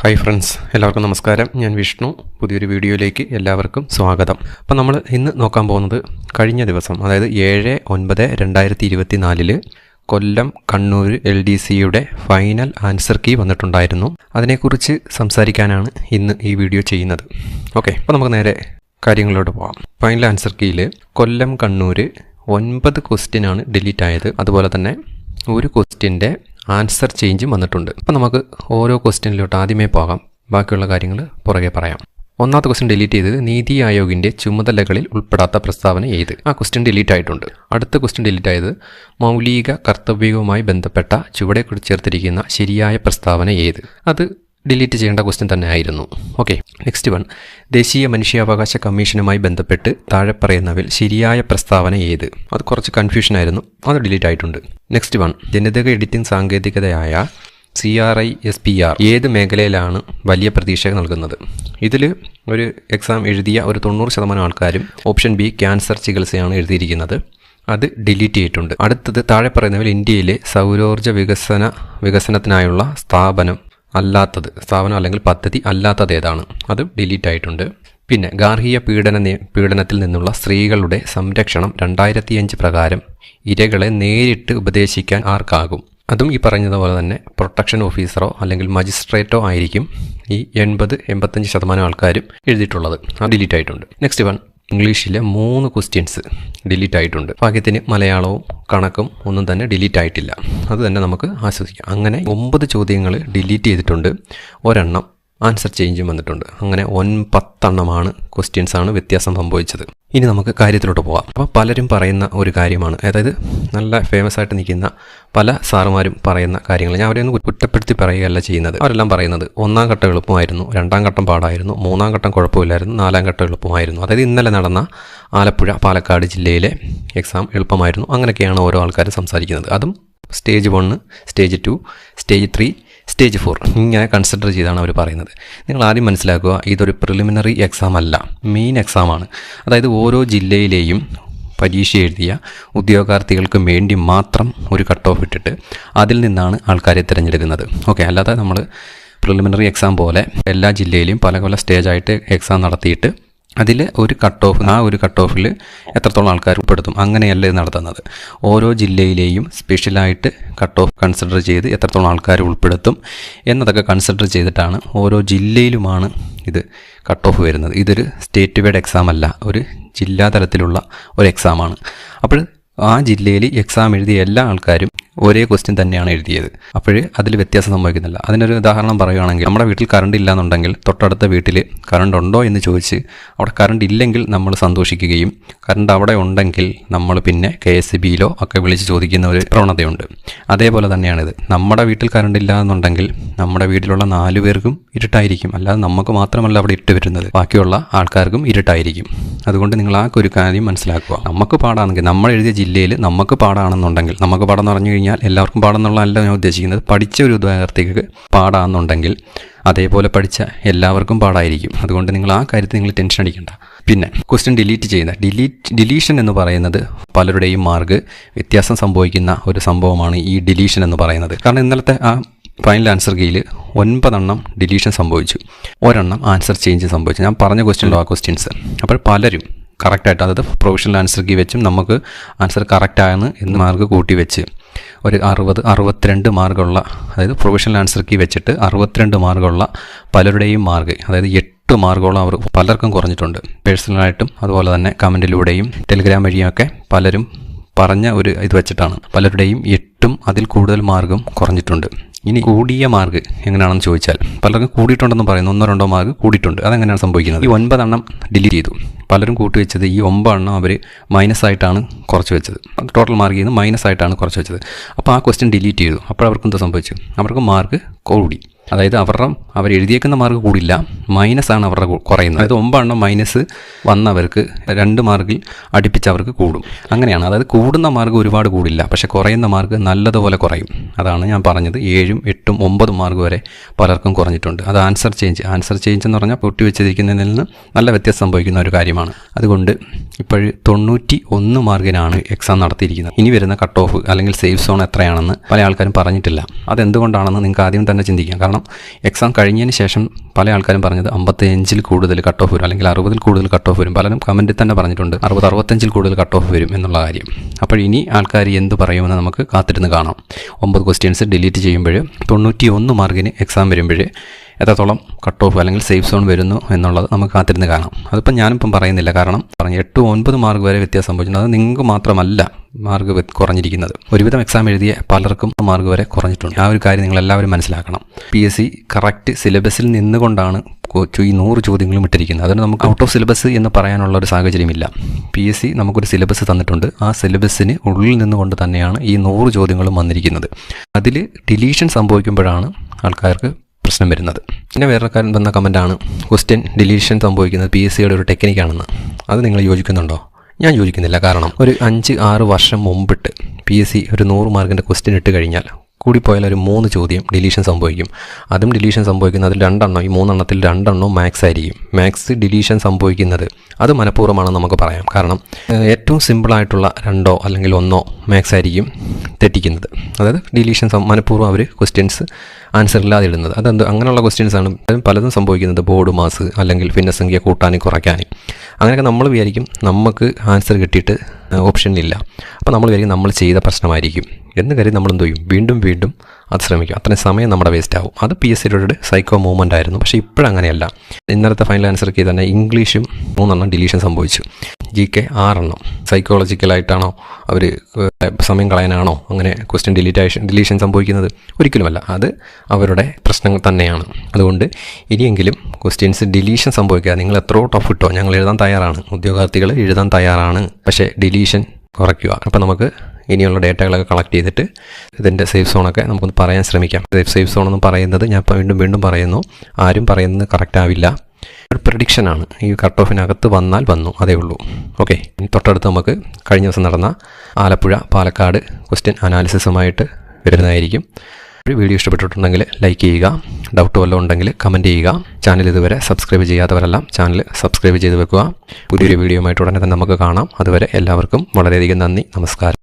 Hi friends എല്ലാവർക്കും നമസ്കാരം. ഞാൻ വിഷ്ണു. പുതിയൊരു വീഡിയോയിലേക്ക് എല്ലാവർക്കും സ്വാഗതം. അപ്പോൾ നമ്മൾ ഇന്ന് നോക്കാൻ പോകുന്നത് കഴിഞ്ഞ ദിവസം അതായത് ഏഴ് ഒൻപത് രണ്ടായിരത്തി ഇരുപത്തി നാലിൽ കൊല്ലം കണ്ണൂർ എൽ ഡി സിയുടെ ഫൈനൽ ആൻസർ കീ വന്നിട്ടുണ്ടായിരുന്നു. അതിനെക്കുറിച്ച് സംസാരിക്കാനാണ് ഇന്ന് ഈ വീഡിയോ ചെയ്യുന്നത്. ഓക്കെ അപ്പോൾ നമുക്ക് നേരെ കാര്യങ്ങളോട് പോകാം ഫൈനൽ ആൻസർ കീയിൽ കൊല്ലം കണ്ണൂർ ഒൻപത് ക്വസ്റ്റ്യനാണ് ഡിലീറ്റ് ആയത്. അതുപോലെ തന്നെ ഒരു ക്വസ്റ്റ്യന്റെ ആൻസർ ചേഞ്ചും വന്നിട്ടുണ്ട്. അപ്പം നമുക്ക് ഓരോ ക്വസ്റ്റ്യനിലോട്ട് ആദ്യമേ പോകാം. ബാക്കിയുള്ള കാര്യങ്ങൾ പുറകെ പറയാം. ഒന്നാമത്തെ ക്വസ്റ്റ്യൻ ഡിലീറ്റ് ചെയ്തത് നീതി ആയോഗിന്റെ ചുമതലകളിൽ ഉൾപ്പെടാത്ത പ്രസ്താവന ഏത്? ആ ക്വസ്റ്റ്യൻ ഡിലീറ്റ് ആയിട്ടുണ്ട്. അടുത്ത ക്വസ്റ്റ്യൻ ഡിലീറ്റ് ആയത് മൗലിക കർത്തവ്യവുമായി ബന്ധപ്പെട്ട ചുവടെ ചേർത്തിരിക്കുന്ന ശരിയായ പ്രസ്താവന ഏത്? അത് ഡിലീറ്റ് ചെയ്യേണ്ട ക്വസ്റ്റ്യൻ തന്നെ ആയിരുന്നു. Okay next one. ദേശീയ മനുഷ്യാവകാശ കമ്മീഷനുമായി ബന്ധപ്പെട്ട് താഴെ പറയുന്നവയിൽ ശരിയായ പ്രസ്താവന ഏത്? അത് കുറച്ച് കൺഫ്യൂഷൻ ആയിരുന്നു. അത് ഡിലീറ്റ് ആയിട്ടുണ്ട്. Next one. ജനിതക editing സാങ്കേതികതയായ C R I S P R ഏത് മേഖലയിലാണ് വലിയ പ്രതീക്ഷ നൽകുന്നത്? ഇതിൽ ഒരു എക്സാം എഴുതിയ ഒരു തൊണ്ണൂറ് ശതമാനം ആൾക്കാരും ഓപ്ഷൻ ബി ക്യാൻസർ ചികിത്സയാണ് എഴുതിയിരിക്കുന്നത്. അത് ഡിലീറ്റ് ചെയ്തിട്ടുണ്ട്. അടുത്തത് താഴെ പറയുന്നവർ ഇന്ത്യയിലെ സൗരോർജ വികസന വികസനത്തിനായുള്ള സ്ഥാപനം അല്ലാത്തത് സ്ഥാപനം അല്ലെങ്കിൽ പദ്ധതി അല്ലാത്തത് ഏതാണ്? അത് ഡിലീറ്റ് ആയിട്ടുണ്ട്. പിന്നെ ഗാർഹിക പീഡന പീഡനത്തിൽ നിന്നുള്ള സ്ത്രീകളുടെ സംരക്ഷണം രണ്ടായിരത്തിയഞ്ച് പ്രകാരം ഇരകളെ നേരിട്ട് ഉപദേശിക്കാൻ ആർക്കാകും? അതും ഈ പറഞ്ഞതുപോലെ തന്നെ പ്രൊട്ടക്ഷൻ ഓഫീസറോ അല്ലെങ്കിൽ മജിസ്ട്രേറ്റോ ആയിരിക്കും ഈ എൺപത് എൺപത്തഞ്ച് ശതമാനം ആൾക്കാരും എഴുതിയിട്ടുള്ളത്. അത് ഡിലീറ്റ് ആയിട്ടുണ്ട്. നെക്സ്റ്റ് വൺ ഇംഗ്ലീഷിലെ മൂന്ന് ക്വസ്റ്റ്യൻസ് ഡിലീറ്റ് ആയിട്ടുണ്ട്. ഭാഗ്യത്തിന് മലയാളവും കണക്കും ഒന്നും തന്നെ ഡിലീറ്റ് ആയിട്ടില്ല. അത് തന്നെ നമുക്ക് ആസ്വദിക്കാം. അങ്ങനെ ഒമ്പത് ചോദ്യങ്ങൾ ഡിലീറ്റ് ചെയ്തിട്ടുണ്ട്. ഒരെണ്ണം ആൻസർ ചേഞ്ചും വന്നിട്ടുണ്ട്. അങ്ങനെ ഒൻപത്തെണ്ണമാണ് ക്വസ്റ്റ്യൻസാണ് വ്യത്യാസം സംഭവിച്ചത്. ഇനി നമുക്ക് കാര്യത്തിലോട്ട് പോകാം അപ്പോൾ പലരും പറയുന്ന ഒരു കാര്യമാണ്. അതായത് നല്ല ഫേമസ് ആയിട്ട് നിൽക്കുന്ന പല സാറുമാരും പറയുന്ന കാര്യങ്ങൾ. ഞാൻ അവരെയൊന്നും കുറ്റപ്പെടുത്തി പറയുകയല്ല ചെയ്യുന്നത്. അവരെല്ലാം പറയുന്നത് ഒന്നാം ഘട്ടം എളുപ്പമായിരുന്നു രണ്ടാം ഘട്ടം പാടായിരുന്നു മൂന്നാം ഘട്ടം കുഴപ്പമില്ലായിരുന്നു നാലാം ഘട്ടം എളുപ്പമായിരുന്നു. അതായത് ഇന്നലെ നടന്ന ആലപ്പുഴ പാലക്കാട് ജില്ലയിലെ എക്സാം എളുപ്പമായിരുന്നു. അങ്ങനെയൊക്കെയാണ് ഓരോ ആൾക്കാരും സംസാരിക്കുന്നത്. അതും stage one stage two stage three stage four ഇങ്ങനെ കൺസിഡർ ചെയ്താണ് അവർ പറയുന്നത്. നിങ്ങൾ ആദ്യം മനസ്സിലാക്കുക ഇതൊരു പ്രിലിമിനറി എക്സാം അല്ല. മെയിൻ എക്സാമാണ് അതായത് ഓരോ ജില്ലയിലെയും പരീക്ഷ എഴുതിയ ഉദ്യോഗാർത്ഥികൾക്ക് വേണ്ടി മാത്രം ഒരു കട്ട് ഓഫ് ഇട്ടിട്ട് അതിൽ നിന്നാണ് ആൾക്കാരെ തിരഞ്ഞെടുക്കുന്നത്. ഓക്കെ അല്ലാതെ നമ്മൾ പ്രിലിമിനറി എക്സാം പോലെ എല്ലാ ജില്ലയിലും പല പല സ്റ്റേജായിട്ട് എക്സാം നടത്തിയിട്ട് അതിൽ ഒരു കട്ട് ഓഫ് ആ ഒരു കട്ട് ഓഫിൽ എത്രത്തോളം ആൾക്കാർ ഉൾപ്പെടുത്തും? അങ്ങനെയല്ല ഇത് നടത്തുന്നത്. ഓരോ ജില്ലയിലെയും സ്പെഷ്യലായിട്ട് കട്ട് ഓഫ് കൺസിഡർ ചെയ്ത് എത്രത്തോളം ആൾക്കാർ ഉൾപ്പെടുത്തും എന്നതൊക്കെ കൺസിഡർ ചെയ്തിട്ടാണ് ഓരോ ജില്ലയിലുമാണ് ഇത് കട്ട് ഓഫ് വരുന്നത്. ഇതൊരു സ്റ്റേറ്റ് വൈഡ് എക്സാം അല്ല ഒരു ജില്ലാ തലത്തിലുള്ള ഒരു എക്സാമാണ് അപ്പോൾ ആ ജില്ലയിൽ എക്സാം എഴുതിയ എല്ലാ ആൾക്കാരും ഒരേ ക്വസ്റ്റ്യൻ തന്നെയാണ് എഴുതിയത്. അപ്പോൾ അതിൽ വ്യത്യാസം സംഭവിക്കുന്നില്ല. അതിനൊരു ഉദാഹരണം പറയുകയാണെങ്കിൽ നമ്മുടെ വീട്ടിൽ കറണ്ട് ഇല്ലാന്നുണ്ടെങ്കിൽ തൊട്ടടുത്ത വീട്ടിൽ കറണ്ട് ഉണ്ടോ എന്ന് ചോദിച്ച് അവിടെ കറണ്ട് ഇല്ലെങ്കിൽ നമ്മൾ സന്തോഷിക്കുകയും കറണ്ട് അവിടെ ഉണ്ടെങ്കിൽ നമ്മൾ പിന്നെ കെ എസ് ബിയിലോ ഒക്കെ വിളിച്ച് ചോദിക്കുന്ന ഒരു പ്രവണതയുണ്ട്. അതേപോലെ തന്നെയാണിത്. നമ്മുടെ വീട്ടിൽ കറണ്ട് ഇല്ല എന്നുണ്ടെങ്കിൽ നമ്മുടെ വീട്ടിലുള്ള നാലു പേർക്കും ഇരുട്ടായിരിക്കും. അല്ലാതെ നമുക്ക് മാത്രമല്ല അവിടെ ഇട്ട് വരുന്നത്. ബാക്കിയുള്ള ആൾക്കാർക്കും ഇരുട്ടായിരിക്കും. അതുകൊണ്ട് നിങ്ങൾ ആ ഒരു കാര്യം മനസ്സിലാക്കുക. നമുക്ക് പാടാണെങ്കിൽ നമ്മൾ എഴുതിയ ജില്ലയിൽ നമുക്ക് പാടാണെന്നുണ്ടെങ്കിൽ നമുക്ക് പാടാന്ന് പറഞ്ഞു കഴിഞ്ഞാൽ എല്ലാവർക്കും പാടാന്നുള്ളതല്ല ഞാൻ ഉദ്ദേശിക്കുന്നത്. പഠിച്ച ഒരു വിദ്യാർത്ഥിക്ക് പാടാന്നുണ്ടെങ്കിൽ അതേപോലെ പഠിച്ച എല്ലാവർക്കും പാടായിരിക്കും. അതുകൊണ്ട് നിങ്ങൾ ആ കാര്യത്തിൽ നിങ്ങൾ ടെൻഷൻ അടിക്കണ്ട. പിന്നെ ക്വസ്റ്റ്യൻ ഡിലീറ്റ് ചെയ്യുന്ന ഡിലീറ്റ് ഡിലീഷൻ എന്ന് പറയുന്നത് പലരുടെയും മാർക്ക് വ്യത്യാസം സംഭവിക്കുന്ന ഒരു സംഭവമാണ് ഈ ഡിലീഷൻ എന്ന് പറയുന്നത്. കാരണം ഇന്നലത്തെ ആ ഫൈനൽ ആൻസർ കീയിൽ ഒൻപതെണ്ണം ഡിലീഷൻ സംഭവിച്ചു. ഒരെണ്ണം ആൻസർ ചേഞ്ച് സംഭവിച്ചു. ഞാൻ പറഞ്ഞ ക്വസ്റ്റ്യൻ ആ ക്വസ്റ്റ്യൻസ് അപ്പോൾ പലരും കറക്റ്റായിട്ട് അതായത് പ്രൊഫഷണൽ ആൻസർ കീ വെച്ചും നമുക്ക് ആൻസർ കറക്റ്റാണ് എന്ന് മാർക്ക് കൂട്ടി വെച്ച് ഒരു അറുപത് അറുപത്തിരണ്ട് മാർക്കുള്ള അതായത് പ്രൊഫഷണൽ ആൻസർ കീ വെച്ചിട്ട് അറുപത്തിരണ്ട് മാർക്കുള്ള പലരുടെയും മാർക്ക് അതായത് എട്ട് മാർക്കോളം അവർ പലർക്കും കുറഞ്ഞിട്ടുണ്ട്. പേഴ്സണലായിട്ടും അതുപോലെ തന്നെ കമന്റിലൂടെയും ടെലിഗ്രാം വഴിയൊക്കെ പലരും പറഞ്ഞ ഒരു ഇത് വെച്ചിട്ടാണ്. പലരുടെയും എട്ടും അതിൽ കൂടുതൽ മാർഗം കുറഞ്ഞിട്ടുണ്ട്. ഇനി കൂടിയ മാർക്ക് എങ്ങനെയാണെന്ന് ചോദിച്ചാൽ പലർക്കും കൂടിയിട്ടുണ്ടെന്ന് പറയുന്നു. ഒന്നോ രണ്ടോ മാർക്ക് കൂടിയിട്ടുണ്ട്. അതെങ്ങനെയാണ് സംഭവിക്കുന്നത്? ഈ ഒൻപതെണ്ണം ഡിലീറ്റ് ചെയ്തു. പലരും കൂട്ടി വെച്ചത് ഈ ഒമ്പതെണ്ണം അവർ മൈനസ് ആയിട്ടാണ് കുറച്ച് വെച്ചത്. ടോട്ടൽ മാർക്ക് ചെയ്ത് മൈനസ് ആയിട്ടാണ് കുറച്ച് വെച്ചത്. അപ്പോൾ ആ ക്വസ്റ്റ്യൻ ഡിലീറ്റ് ചെയ്തു. അപ്പോൾ അവർക്ക് എന്താ സംഭവിച്ചു അവർക്ക് മാർക്ക് കൂടി. അതായത് അവരുടെ അവർ എഴുതിയേക്കുന്ന മാർക്ക് കൂടില്ല. മൈനസ് ആണ് അവരുടെ കുറയുന്നത്. അതായത് ഒമ്പതെണ്ണം മൈനസ് വന്നവർക്ക് രണ്ട് മാർക്കിൽ അടുപ്പിച്ച് അവർക്ക് കൂടും. അങ്ങനെയാണ്. അതായത് കൂടുന്ന മാർക്ക് ഒരുപാട് കൂടില്ല. പക്ഷെ കുറയുന്ന മാർക്ക് നല്ലതുപോലെ കുറയും. അതാണ് ഞാൻ പറഞ്ഞത്. ഏഴും എട്ടും ഒമ്പതും മാർക്ക് വരെ പലർക്കും കുറഞ്ഞിട്ടുണ്ട്. അത് ആൻസർ ചേഞ്ച് ആൻസർ ചേഞ്ച് എന്ന് പറഞ്ഞാൽ പൊട്ടി വെച്ചിരിക്കുന്നതിൽ നിന്ന് നല്ല വ്യത്യാസം സംഭവിക്കുന്ന ഒരു കാര്യമാണ്. അതുകൊണ്ട് ഇപ്പോൾ തൊണ്ണൂറ്റി ഒന്ന് മാർക്കിനാണ് എക്സാം നടത്തിയിരിക്കുന്നത്. ഇനി വരുന്ന കട്ട് ഓഫ് അല്ലെങ്കിൽ സേഫ് സോൺ എത്രയാണെന്ന് പല ആൾക്കാരും പറഞ്ഞിട്ടില്ല. അതെന്തുകൊണ്ടാണെന്ന് നിങ്ങൾക്ക് ആദ്യം തന്നെ ചിന്തിക്കാം. കാരണം എക്സാം കഴിഞ്ഞതിന് ശേഷം പല ആൾക്കാരും പറഞ്ഞത് അമ്പത്തഞ്ചിൽ കൂടുതൽ കട്ട് ഓഫ് വരും അല്ലെങ്കിൽ അറുപതിൽ കൂടുതൽ കട്ട് ഓഫ് വരും. പലരും കമന്റിൽ തന്നെ പറഞ്ഞിട്ടുണ്ട് അറുപത് അറുപത്തഞ്ചിൽ കൂടുതൽ കട്ട് ഓഫ് വരും എന്നുള്ള കാര്യം. അപ്പോൾ ഇനി ആൾക്കാർ എന്ത് പറയുമെന്ന് നമുക്ക് കാത്തിരുന്ന് കാണാം. ഒമ്പത് ക്വസ്റ്റ്യൻസ് ഡിലീറ്റ് ചെയ്യുമ്പോൾ തൊണ്ണൂറ്റി ഒന്ന് മാർക്കിന് എക്സാം വരുമ്പോൾ എത്രത്തോളം കട്ട് ഓഫ് അല്ലെങ്കിൽ സേഫ് സോൺ വരുന്നു എന്നുള്ളത് നമുക്ക് കാത്തിരുന്ന് കാണാം. അതിപ്പോൾ ഞാനിപ്പം പറയുന്നില്ല. കാരണം പറഞ്ഞു എട്ട് ഒൻപത് മാർക്ക് വരെ വ്യത്യാസം സംഭവിച്ചിട്ടുണ്ട്. അത് നിങ്ങൾക്ക് മാത്രമല്ല മാർക്ക് കുറഞ്ഞിരിക്കുന്നത്. ഒരുവിധം എക്സാം എഴുതിയ പലർക്കും മാർക്ക് വരെ കുറഞ്ഞിട്ടുണ്ട്. ആ ഒരു കാര്യം നിങ്ങൾ എല്ലാവരും മനസ്സിലാക്കണം. പി എസ് സി കറക്റ്റ് സിലബസിൽ നിന്നുകൊണ്ടാണ് ഈ നൂറ് ചോദ്യങ്ങളും ഇട്ടിരിക്കുന്നത്. അതുകൊണ്ട് നമുക്ക് ഔട്ട് ഓഫ് സിലബസ് എന്ന് പറയാനുള്ള ഒരു സാഹചര്യമില്ല. പി എസ് സി നമുക്കൊരു സിലബസ് തന്നിട്ടുണ്ട്. ആ സിലബസിന് ഉള്ളിൽ നിന്നുകൊണ്ട് തന്നെയാണ് ഈ നൂറ് ചോദ്യങ്ങളും വന്നിരിക്കുന്നത്. അതിൽ ഡിലീഷൻ സംഭവിക്കുമ്പോഴാണ് ആൾക്കാർക്ക് പ്രശ്നം വരുന്നത്. പിന്നെ വേറൊരു കാര്യം വന്ന കമന്റാണ് ക്വസ്റ്റ്യൻ ഡിലീഷൻ സംഭവിക്കുന്നത് പി എസ് സിയുടെ ഒരു ടെക്നിക്കാണെന്ന് അത് നിങ്ങൾ യോജിക്കുന്നുണ്ടോ? ഞാൻ യോജിക്കുന്നില്ല. കാരണം ഒരു അഞ്ച് ആറ് വർഷം മുമ്പിട്ട് പി എസ് സി ഒരു നൂറ് മാർക്കിന്റെ ക്വസ്റ്റ്യൻ ഇട്ട് കഴിഞ്ഞാൽ കൂടിപ്പോയാൽ ഒരു മൂന്ന് ചോദ്യം ഡിലീഷൻ സംഭവിക്കും. അതും ഡിലീഷൻ സംഭവിക്കുന്നത് രണ്ടെണ്ണം ഈ മൂന്നെണ്ണത്തിൽ രണ്ടെണ്ണം മാക്സ് ആയിരിക്കും. മാക്സ് ഡിലീഷൻ സംഭവിക്കുന്നത് അത് മനഃപൂർവമാണെന്ന് നമുക്ക് പറയാം. കാരണം ഏറ്റവും സിമ്പിളായിട്ടുള്ള രണ്ടോ അല്ലെങ്കിൽ ഒന്നോ മാക്സ് ആയിരിക്കും തെറ്റിക്കുന്നത്. അതായത് ഡിലീഷൻ മനഃപൂർവം അവർ ക്വസ്റ്റ്യൻസ് ആൻസർ ഇല്ലാതെ ഇടുന്നത്. അതെന്ത് അങ്ങനെയുള്ള ക്വസ്റ്റ്യൻസ് ആണ് പലതും സംഭവിക്കുന്നത്. ബോർഡ് മാസ് അല്ലെങ്കിൽ ഭിന്നസംഖ്യ കൂട്ടാനും കുറയ്ക്കാനും. അങ്ങനെയൊക്കെ നമ്മൾ വിചാരിക്കും നമുക്ക് ആൻസർ കിട്ടിയിട്ട് ഓപ്ഷനിലില്ല അപ്പോൾ നമ്മൾ വിചാരിക്കും നമ്മൾ ചെയ്ത പ്രശ്നമായിരിക്കും. എന്ന് കരുതി നമ്മൾ എന്ത് ചെയ്യും? വീണ്ടും വീണ്ടും അത് ശ്രമിക്കും. അത്രയും സമയം നമ്മുടെ വേസ്റ്റ് ആവും. അത് പി എസ് സിയുടെ സൈക്കോ മൂവ്മെന്റ് ആയിരുന്നു. പക്ഷേ ഇപ്പോഴങ്ങനെയല്ല. ഇന്നലത്തെ ഫൈനൽ ആൻസർ കീ തന്നെ ഇംഗ്ലീഷും മൂന്നെണ്ണം ഡിലീഷൻ സംഭവിച്ചു. ജി കെ ആറെണ്ണം. സൈക്കോളജിക്കലായിട്ടാണോ അവർ സമയം കളയാനാണോ അങ്ങനെ ക്വസ്റ്റ്യൻ ഡിലീറ്റേഷൻ ഡിലീഷൻ സംഭവിക്കുന്നത്? ഒരിക്കലുമല്ല. അത് അവരുടെ പ്രശ്നങ്ങൾ തന്നെയാണ്. അതുകൊണ്ട് ഇനിയെങ്കിലും ക്വസ്റ്റ്യൻസ് ഡിലീഷൻ സംഭവിക്കുക. നിങ്ങൾ എത്രയോ ടഫ് ഇട്ടോ? ഞങ്ങൾ എഴുതാൻ തയ്യാറാണ്. ഉദ്യോഗാർത്ഥികൾ എഴുതാൻ തയ്യാറാണ്. പക്ഷേ ഡിലീഷൻ കുറയ്ക്കുക. അപ്പോൾ നമുക്ക് ഇനിയുള്ള ഡേറ്റകളൊക്കെ കളക്ട് ചെയ്തിട്ട് ഇതിന്റെ സേഫ് സോണൊക്കെ നമുക്കൊന്ന് പറയാൻ ശ്രമിക്കാം. സേഫ് സേഫ് സോൺ എന്ന് പറയുന്നത് ഞാൻ ഇപ്പോൾ വീണ്ടും വീണ്ടും പറയുന്നു. ആരും പറയുന്നത് കറക്റ്റ് ആവില്ല. ഒരു പ്രഡിക്ഷനാണ് ഈ കട്ട് ഓഫിനകത്ത് വന്നാൽ വന്നു. അതേ ഉള്ളൂ. ഓക്കെ തൊട്ടടുത്ത് നമുക്ക് കഴിഞ്ഞ ദിവസം നടന്ന ആലപ്പുഴ പാലക്കാട് ക്വസ്റ്റ്യൻ അനാലിസിസുമായിട്ട് വരുന്നതായിരിക്കും. ഒരു വീഡിയോ ഇഷ്ടപ്പെട്ടിട്ടുണ്ടെങ്കിൽ ലൈക്ക് ചെയ്യുക. ഡൗട്ട് വല്ലതും ഉണ്ടെങ്കിൽ കമന്റ് ചെയ്യുക. ചാനൽ ഇതുവരെ സബ്സ്ക്രൈബ് ചെയ്യാത്തവരെല്ലാം ചാനൽ സബ്സ്ക്രൈബ് ചെയ്ത് വെക്കുക. പുതിയൊരു വീഡിയോയുമായിട്ട് ഉടനെ തന്നെ നമുക്ക് കാണാം. അതുവരെ എല്ലാവർക്കും വളരെയധികം നന്ദി. നമസ്കാരം.